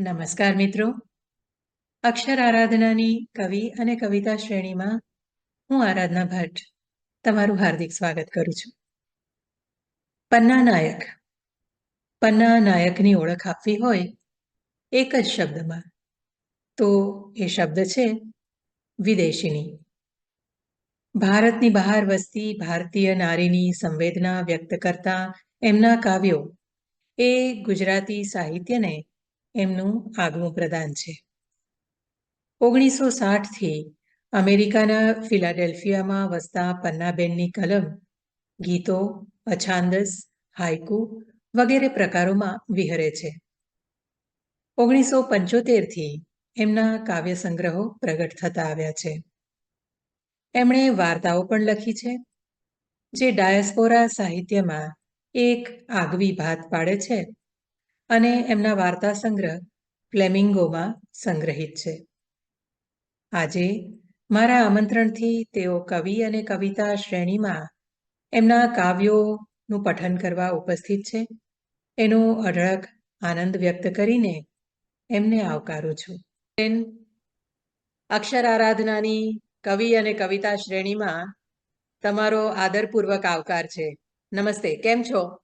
નમસ્કાર મિત્રો. અક્ષર આરાધનાની કવિ અને કવિતા શ્રેણીમાં હું આરાધના ભટ્ટ તમારું હાર્દિક સ્વાગત કરું છું. પન્ના નાયક. પન્ના નાયકની ઓળખ આપવી હોય એક જ શબ્દમાં, તો એ શબ્દ છે વિદેશીની. ભારતની બહાર વસતી ભારતીય નારીની સંવેદના વ્યક્ત કરતા એમના કાવ્યો એ ગુજરાતી સાહિત્યને એમનું આગવું પ્રદાન છે. ઓગણીસો સાઠથી અમેરિકાના ફિલાડેલ્ફિયામાં વસતા પન્નાબેનની કલમ, ગીતો, અછાંદસ, હાઇકુ વગેરે પ્રકારોમાં વિહરે છે. ઓગણીસો પંચોતેરથી એમના કાવ્ય સંગ્રહો પ્રગટ થતા આવ્યા છે. એમણે વાર્તાઓ પણ લખી છે, જે ડાયસ્પોરા સાહિત્યમાં એક આગવી ભાત પાડે છે. અને એમના વાર્તા સંગ્રહ ફ્લેમિંગોમાં સંગ્રહિત છે. આજે મારા આમંત્રણથી તેઓ કવિ અને કવિતા શ્રેણીમાં એમના કાવ્યોનું પઠન કરવા ઉપસ્થિત છે. એનો અઢળક આનંદ વ્યક્ત કરીને એમને આવકારું છું. અક્ષર આરાધનાની કવિ અને કવિતા શ્રેણીમાં તમારો આદરપૂર્વક આવકાર છે. નમસ્તે, કેમ છો?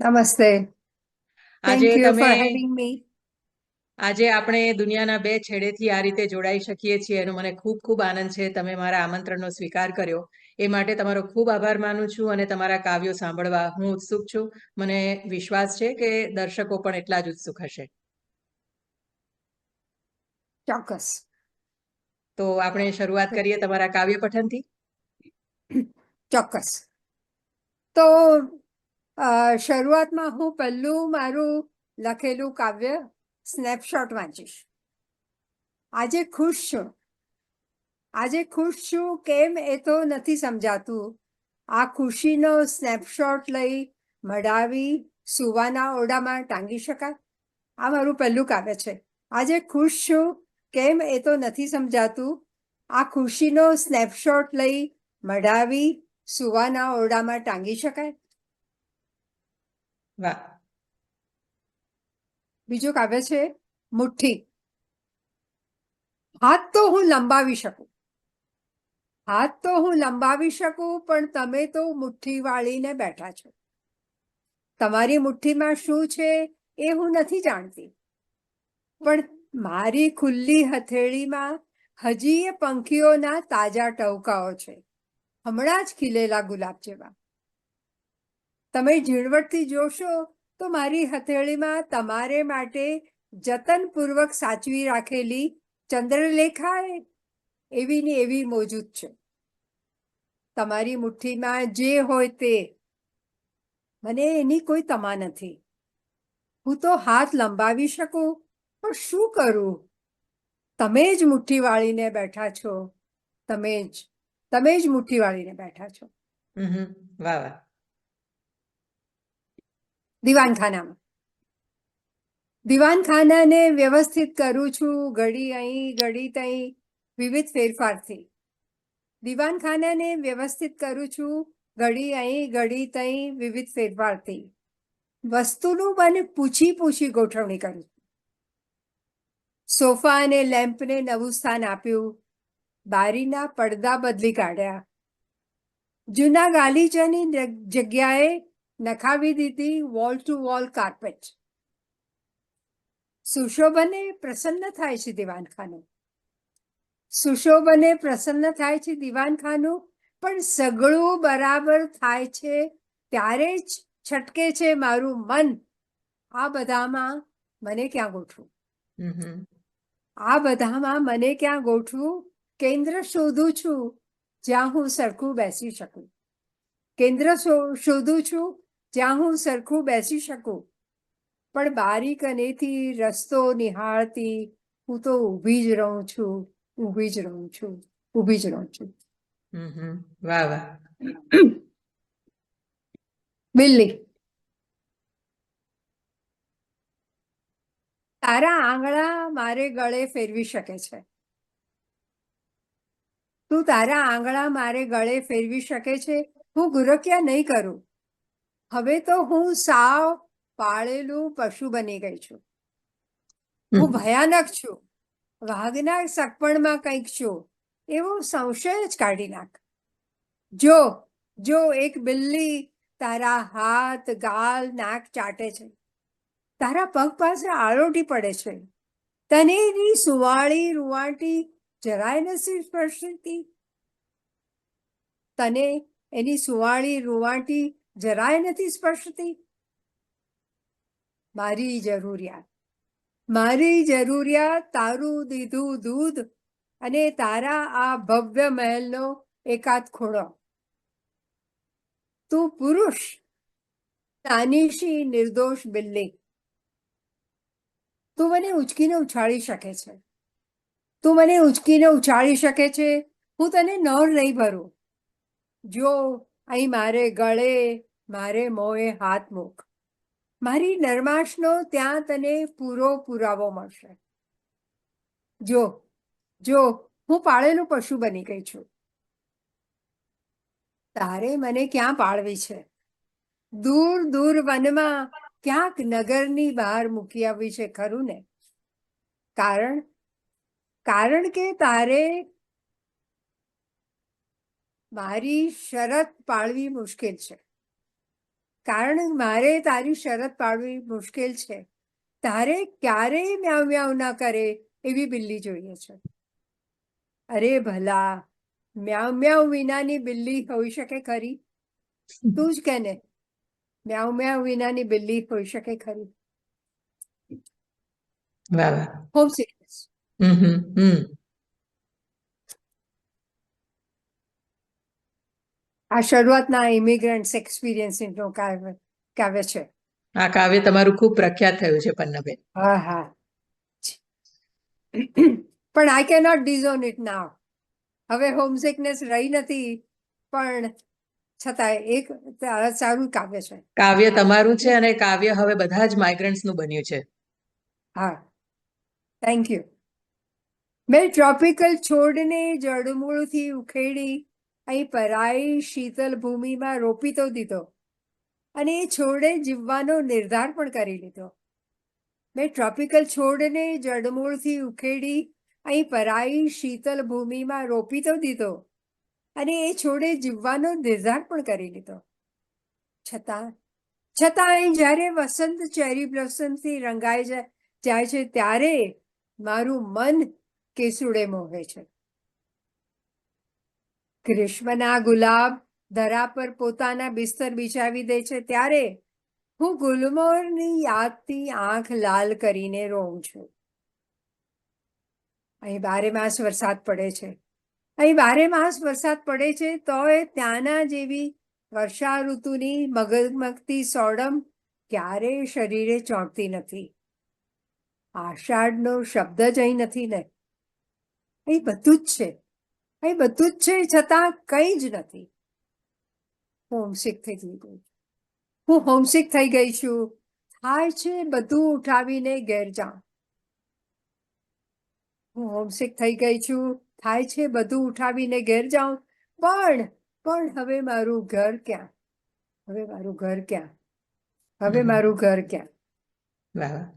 નમસ્તે. આજે તમે આજે આપણે દુનિયાના બે છેડેથી આ રીતે જોડાઈ શકીએ છીએ એનો મને ખૂબ ખૂબ આનંદ છે. તમે મારા આમંત્રણનો સ્વીકાર કર્યો. એ માટે તમારો ખૂબ આભાર માનું છું અને તમારા કાવ્યો સાંભળવા હું ઉત્સુક છું. મને વિશ્વાસ છે કે દર્શકો પણ એટલા જ ઉત્સુક હશે. ચોક્કસ. તો આપણે શરૂઆત કરીએ તમારા કાવ્ય પઠનથી. ચોક્કસ. તો શરૂઆતમાં હું પહેલું મારું લખેલું કાવ્ય સ્નેપશોટ વાંચીશ. આજે ખુશ છું. આજે ખુશ છું કેમ એ તો નથી સમજાતું. આ ખુશીનો સ્નેપશોટ લઈ મડાવી સુવાના ઓરડામાં ટાંગી શકાય? આ મારું પહેલું કાવ્ય છે. આજે ખુશ છું કેમ એ તો નથી સમજાતું. આ ખુશીનો સ્નેપશોટ લઈ મડાવી સુવાના ઓરડામાં ટાંગી શકાય? વાહ. બીજું કાવ્ય છે, મુઠ્ઠી. હાથ તો હું લંબાવી શકું. હાથ તો હું લંબાવી શકું, પણ તમે તો મુઠ્ઠી વાળીને બેઠા છો. તમારી મુઠ્ઠીમાં શું છે એ હું નથી જાણતી. પણ મારી ખુલ્લી હથેળીમાં હજી એ પંખીઓના તાજા ટવકાઓ છે. હમણાં જ ખીલેલા ગુલાબ જેવા. તમે ઝીણવટથી જોશો તો મારી હથેળીમાં તમારે માટે જતનપૂર્વક સાચવી રાખેલી ચંદ્રલેખા એવી ને એવી મોજૂદ છે. તમારી મુઠ્ઠીમાં જે હોય તે. મને એની કોઈ તમા નથી. હું તો હાથ લંબાવી શકું, પણ શું કરું? તમે જ મુઠ્ઠી વાળીને બેઠા છો. તમે જ તમે જ મુઠ્ઠી વાળીને બેઠા છો. વાહ વાહ. દિવાનખાનામાં. દિવાનખાનાને વ્યવસ્થિત કરું છું, ઘડી અહીં, ઘડી તહીં, વિવિધ ફેરફારથી. દિવાનખાનાને વ્યવસ્થિત કરું છું, ઘડી અહીં, ઘડી તહીં, વિવિધ ફેરફારથી. વસ્તુનું મને પૂછી પૂછી ગોઠવણી કરું સોફા અને લેમ્પને નવું સ્થાન આપ્યું. બારીના પડદા બદલી કાઢ્યા. જૂના ગાલીચાની જગ્યાએ નખાવી દીધી વોલ ટુ વોલ કાર્પેટ સુશોભને પ્રસન્ન થાય છે દિવાનખાનું. સુશોભને પ્રસન્ન થાય છે દિવાનખાનું પણ સગળું બરાબર થાય છે ત્યારે જ છટકે છે મારું મન. આ બધામાં મને ક્યાં ગોઠવું? આ બધામાં મને ક્યાં ગોઠવું? કેન્દ્ર શોધું છું જ્યાં હું સરખું બેસી શકું. કેન્દ્ર શોધું છું જ્યાં હું સરખું બેસી શકું. પણ બારીક અનેથી રસ્તો નિહાળતી હું તો ઊભી જ રહું છું ઊભી જ રહું છું ઊભી જ રહું છું. વાહ વાહ. બિલ્લી. તારા આંગળા મારે ગળે ફેરવી શકે છે. તું તારા આંગળા મારે ગળે ફેરવી શકે છે. હું ગુરક્યા નહીં કરું. હવે તો હું સાવ પાળેલું પશુ બની ગઈ છું. હું ભયાનક છું. વાઘના સકપણમાં કંઈક છું. એવો સંશય જ કાઢી નાખ. જો જો એક બિલ્લી તારા હાથ ગાલ નાક ચાટે છે. તારા પગ પાસે આળોટી પડે છે. તને એની સુવાળી રૂવાટી જરાય નથી સ્પર્શતી. તને એની સુવાળી રૂવાટી જરાય નથી સ્પર્શતી? મારી જરૂરિયાત. મારી જરૂરિયાત તારું દીધું દૂધ અને તારા આ ભવ્ય મહેલનો એકાદ ખૂણો. તું પુરુષ, નાનીશી, નિર્દોષ બિલ્લી તું મને ઉચકીને ઉછાળી શકે છે. તું મને ઉચકીને ઉછાળી શકે છે. હું તને નળ નહીં ભરું. જો અહીં મારે ગળે, મારે મોએ હાથ મૂક. મારી નરમાશનો ત્યાં તને પૂરો પુરાવો મળશે. જો જો, હું પાળેલું પશુ બની ગઈ છું. તારે મને ક્યાં પાળવી છે? દૂર દૂર વનમાં ક્યાંક નગરની બહાર મૂકી આવી છે ખરું ને? કારણ કારણ કે તારે મારી શરત પાળવી મુશ્કેલ છે. કારણ મારે તારી શરત પાળવી મુશ્કેલ છે. તારે ક્યારેય મ્યાવ મ્યાવ ના કરે એવી બિલ્લી જોઈએ છે. અરે ભલા મ્યાવ મ્યાવ વિનાની બિલ્લી હોઈ શકે ખરી? તું જ કે ને મ્યાવ મ્યાઉ વિનાની બિલ્લી હોઈ શકે ખરી? વાહ હોમ સિકનેસ હમ હમ હમ આ શરૂઆતના ઇમિગ્રન્ટ્સ એક્સપિરિયન્સનું કાવ્ય કાવ્ય છે. આ કાવ્ય તમારું ખૂબ પ્રખ્યાત થયું છે પન્નાબેન. હા હા. પણ આઈ કે નોટ ડિઝોન ઇટ નાવ હવે હોમસિકનેસ રહી નથી પણ છતાં એક સારું કાવ્ય છે. કાવ્ય તમારું છે અને કાવ્ય હવે બધા જ માઇગ્રન્ટ્સનું બન્યું છે. હા. થેન્ક યુ મેં ટ્રોપિકલ છોડને જડમૂળથી ઉખેડી અહીં પરાઈ શીતલ ભૂમિમાં રોપી તો દીધો અને એ છોડે જીવવાનો નિર્ધાર પણ કરી લીધો. મેં ટ્રોપિકલ છોડને જડમૂળથી ઉખેડી અહીં પરાઈ શીતલ ભૂમિમાં રોપી તો દીધો અને એ છોડે જીવવાનો નિર્ધાર પણ કરી લીધો. છતાં છતાં અહીં જ્યારે વસંત ચેરી બ્લોસમથી રંગાઈ જાય છે ત્યારે મારું મન કેસુડે મોહે છે. ગ્રીષ્મના ગુલાબ ધરા પર પોતાના બિસ્તર બિછાવી દે છે. ત્યારે હું ગુલમોરની યાદથી આંખ લાલ કરીને રોઉં છું. અહીં બારે માસ વરસાદ પડે છે. અહીં બારે માસ વરસાદ પડે છે તોય ત્યાંના જેવી વર્ષા ઋતુની મગજમગતી સોડમ ક્યારેય શરીરે ચોંટતી નથી. આષાઢનો શબ્દ જ અહીં નથી ને. અહીં બધું જ છે. અહીં બધું જ છે છતાં કંઈ જ નથી. હોમસિક થઈ ગઈ હું હોમસિક થઈ ગઈ છું. થાય છે બધું ઉઠાવીને ઘેર જાઉં. હું હોમસિક થઈ ગઈ છું. થાય છે બધું ઉઠાવીને ઘેર જાઉં. પણ પણ હવે મારું ઘર ક્યાં? હવે મારું ઘર ક્યાં? હવે મારું ઘર ક્યાં વાહ વાહ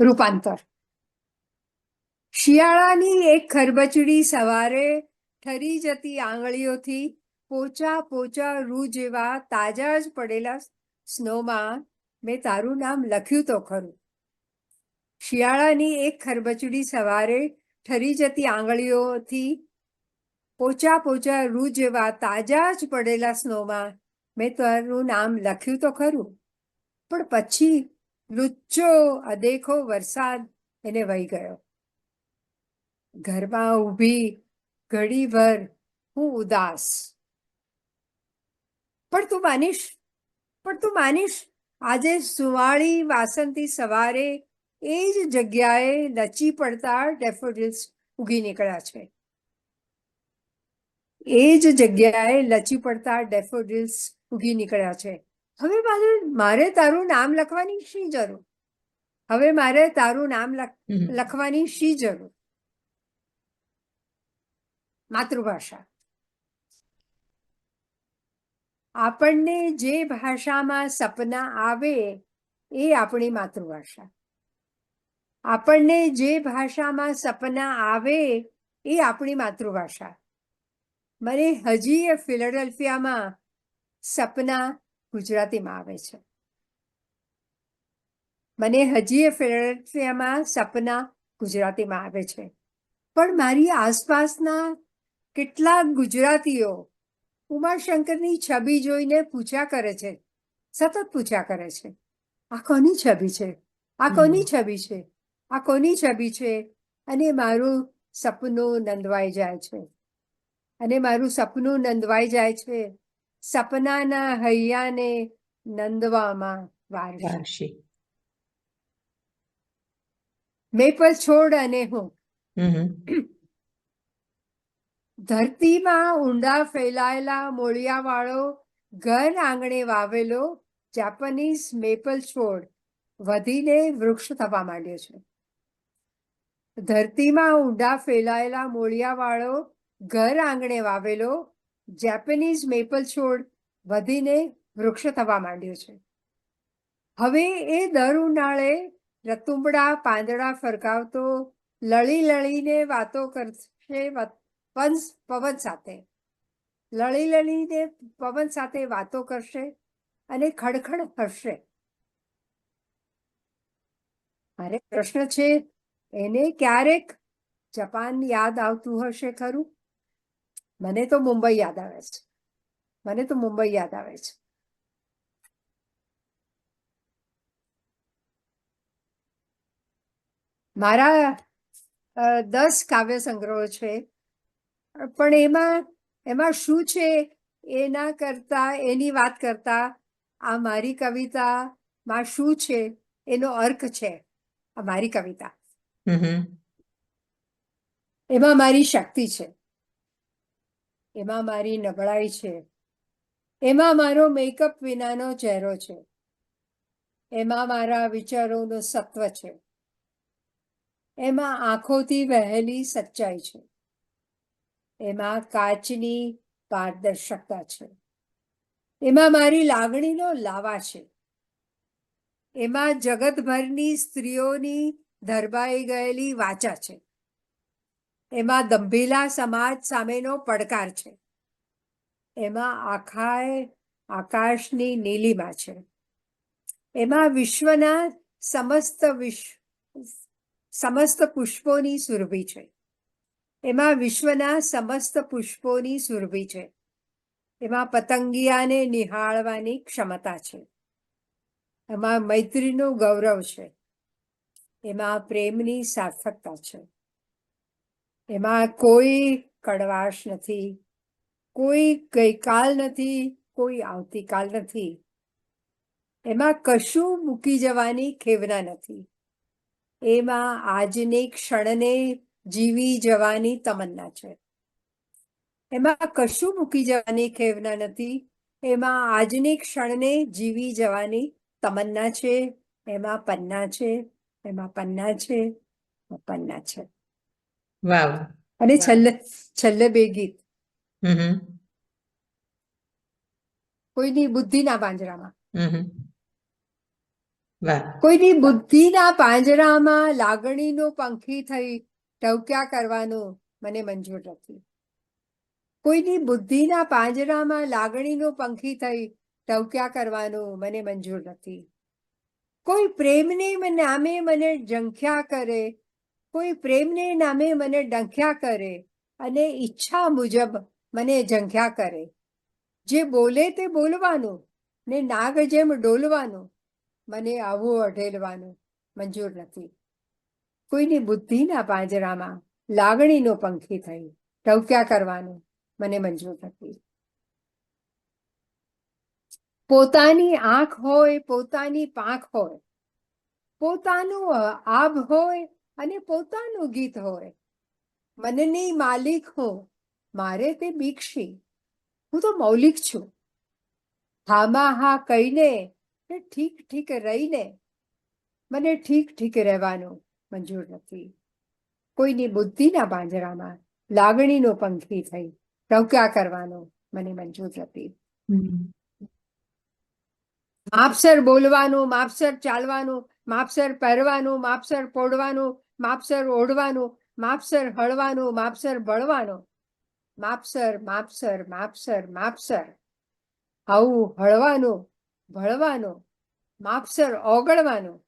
રૂપાંતર. શિયાળાની એક ખરબચડી સવારે ઠરી જતી આંગળીઓથી પોચા પોચા રૂ જેવા તાજા જ પડેલા સ્નોમાં મેં તારું નામ લખ્યું તો ખરું. શિયાળાની એક ખરબચડી સવારે ઠરી જતી આંગળીઓથી પોચા પોચા રૂ જેવા તાજા જ પડેલા સ્નોમાં મેં તારું નામ લખ્યું તો ખરું. પણ પછી લુચ્ચો અદેખો વરસાદ એને વહી ગયો. ઘરમાં ઊભી ઘડીભર હું ઉદાસ. પણ તું માનીશ, પણ તું માનીશ, આજે સુવાળી વાસંતી સવારે એ જ જગ્યાએ લચી પડતા ડેફોડિલ્સ ઉગી નીકળ્યા છે. એ જ જગ્યાએ લચી પડતા ડેફોડિલ્સ ઉગી નીકળ્યા છે. હવે મારે મારે તારું નામ લખવાની શી જરૂર? હવે મારે તારું નામ લખવાની શી જરૂર? માતૃભાષા. આપણને જે ભાષામાં સપના આવે એ આપણી માતૃભાષા. આપણને જે ભાષામાં સપના આવે એ આપણી માતૃભાષા. મને હજી એ ફિલાડેલ્ફિયામાં સપના ગુજરાતીમાં આવે છે. મને હજી એ સપના ગુજરાતીમાં આવે છે. પણ મારી આસપાસના કેટલાક ગુજરાતીઓ ઉમાશંકરની છબી જોઈને પૂછ્યા કરે છે. સતત પૂછ્યા કરે છે. આ કોની છબી છે? આ કોની છબી છે? આ કોની છબી છે? અને મારું સપનું નંદવાઈ જાય છે. અને મારું સપનું નંદવાઈ જાય છે. સપનાના હૈયાને નંદવામાં વાર મેપલ છોડ અને હું. ધરતીમાં ઊંડા ફેલાયેલા મોળિયાવાળો ઘર આંગણે વાવેલો જાપાનીઝ મેપલ છોડ વધીને વૃક્ષ થવા માંડ્યો છે ધરતીમાં ઊંડા ફેલાયેલા મોળિયાવાળો ઘર આંગણે વાવેલો જાપાનીઝ મેપલ છોડ વધીને વૃક્ષ થવા માંડ્યો છે. હવે એ દર ઉનાળે રતુંબડા પાંદડા ફરકાવતો, લળી લળીને વાતો કરશે પંસ, પવન સાથે. લળી લળીને પવન સાથે વાતો કરશે અને ખડખડ હસશે. મારે પ્રશ્ન છે, એને ક્યારેક જાપાન યાદ આવતું હશે ખરું? મને તો મુંબઈ યાદ આવે છે. મને તો મુંબઈ યાદ આવે છે. મારા દસ કાવ્ય સંગ્રહો છે. પણ એમાં એમાં શું છે? એના કરતા એની વાત કરતા આ મારી કવિતામાં શું છે? એનો અર્ક છે આ મારી કવિતા. એમાં મારી શક્તિ છે. એમાં મારી નબળાઈ છે. એમાં મારો મેકઅપ વિનાનો ચહેરો છે. એમાં મારા વિચારોનું સત્વ છે. એમાં આંખોથી વહેલી સચ્ચાઈ છે. એમાં કાચની પારદર્શકતા છે. એમાં મારી લાગણીનો લાવા છે. એમાં જગતભરની સ્ત્રીઓની ધરબાઈ ગયેલી વાચા છે. એમાં દંભીલા સમાજ સામેનો પડકાર છે. એમાં આખાય આકાશની નીલિમા છે. એમાં વિશ્વના સમસ્ત વિશ્વ સમસ્ત પુષ્પોની સુરભી છે. એમાં વિશ્વના સમસ્ત પુષ્પોની સુરભી છે. એમાં પતંગિયાને નિહાળવાની ક્ષમતા છે. એમાં મૈત્રીનું ગૌરવ છે. એમાં પ્રેમની સાર્થકતા છે. એમાં કોઈ કડવાશ નથી, કોઈ ગઈકાલ નથી, કોઈ આવતીકાલ નથી. એમાં કશું મૂકી જવાની ખેવના નથી. એમાં આજની ક્ષણને જીવી જવાની તમન્ના છે. એમાં કશું મૂકી જવાની ખેવના નથી, એમાં આજની ક્ષણને જીવી જવાની તમન્ના છે, એમાં પન્ના છે, એમાં પન્ના છે પન્ના છે. વાવ અને છેલ્લે છેલ્લે બે ગીત. કોઈની બુદ્ધિના પાંજરામાં. કોઈની બુદ્ધિના પાંજરામાં લાગણીનો પંખી થઈ ટવક્યા કરવાનો મને મંજૂર નથી. કોઈની બુદ્ધિના પાંજરામાં લાગણીનો પંખી થઈ ટવક્યા કરવાનો મને મંજૂર નથી. કોઈ પ્રેમને નામે મને ઝંખ્યા કરે કોઈ પ્રેમને નામે મને ડંખ્યા કરે અને ઈચ્છા મુજબ મને ઝંખ્યા કરે. જે બોલે તે બોલવાનું ને નાગ જેમ ડોલવાનું મને આવું અઢેલવાનું મંજૂર નથી. કોઈની બુદ્ધિના પાંજરામાં લાગણીનો પંખી થઈ ટવક્યા કરવાનું મને મંજૂર નથી. પોતાની આંખ હોય, પોતાની પાંખ હોય, પોતાનું આભ હોય અને પોતાનું ગીત હોય. મનની માલિક હું મારે તે બીકશી હું તો મૌલિક છું. હામાં હા કહીને ઠીક ઠીક રહીને. મને ઠીક ઠીક રહેવાનું મંજૂર નથી. કોઈની બુદ્ધિના પાંજરામાં લાગણીનો પંખી થઈ. ટવક્યા કરવાનો મને મંજૂર નથી. માપસર બોલવાનું માપસર ચાલવાનું માપસર પહેરવાનું માપસર પોડવાનું માપસર ઓઢવાનું માપસર હળવાનું માપસર બળવાનું. માપસર માપસર માપસર માપસર. આવું હળવાનું ભળવાનું માપસર ઓગળવાનું.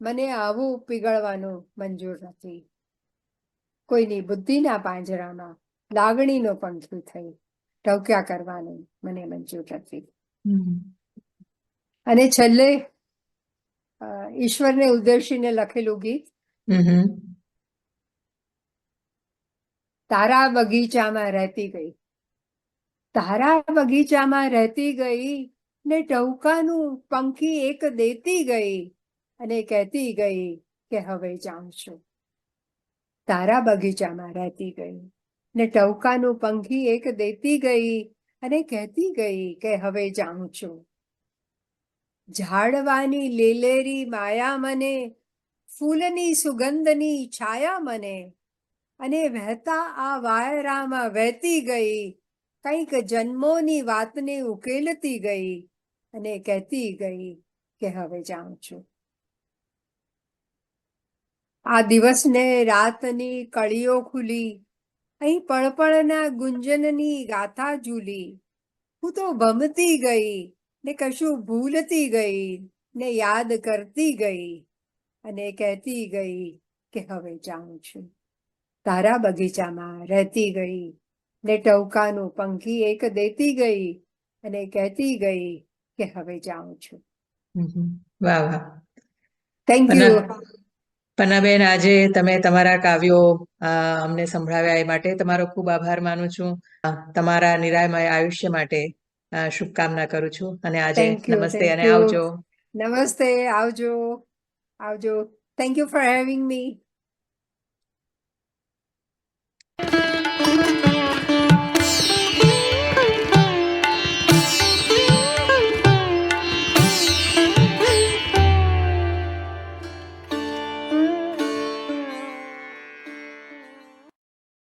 મને આવું પીગળવાનું મંજૂર નથી. કોઈની બુદ્ધિના પાંજરામાં લાગણીનો પંખી થઈ. ટવક્યા કરવાનું મને મંજૂર નથી. અને છેલ્લે ઈશ્વરને ઉદ્દેશીને લખેલું ગીત. તારા બગીચામાં રહેતી ગઈ. તારા બગીચામાં રહેતી ગઈ ને ટહુકાનું પંખી એક દેતી ગઈ અને કહેતી ગઈ કે હવે જાઉં છું. તારા બગીચામાં રહેતી ગઈ ને ટહુકાનું પંખી એક દેતી ગઈ અને કહેતી ગઈ કે હવે જાઉં છું. ઝાડવાની લીલેરી માયા મને ફૂલની સુગંધની છાયા મને અને વહેતા આ વાયરામાં વહેતી ગઈ. કંઈક જન્મોની વાતને ઉકેલતી ગઈ અને કહેતી ગઈ કે હવે જાઉં છું. આ દિવસને રાતની કળીઓ ખુલી. અહીં પળપળના ગુંજનની ગાથા ઝૂલી. હું તો ભમતી ગઈ ને કશું ભૂલતી ગઈ ને યાદ કરતી ગઈ. અને કહેતી ગઈ કે હવે જાઉં છું. તારા બગીચામાં રહેતી ગઈ ને ટવકાનું પંખી એક દેતી ગઈ અને કહેતી ગઈ કે હવે જાઉં છું. વાહ વાહ. થેન્ક યુ પન્નાબેન આજે તમે તમારા કાવ્યો અમને સંભળાવ્યા એ માટે તમારો ખૂબ આભાર માનું છું. તમારા નિરાયમય આયુષ્ય માટે શુભકામના કરું છું. અને આજે નમસ્તે અને આવજો. નમસ્તે આવજો. આવજો thank you for having me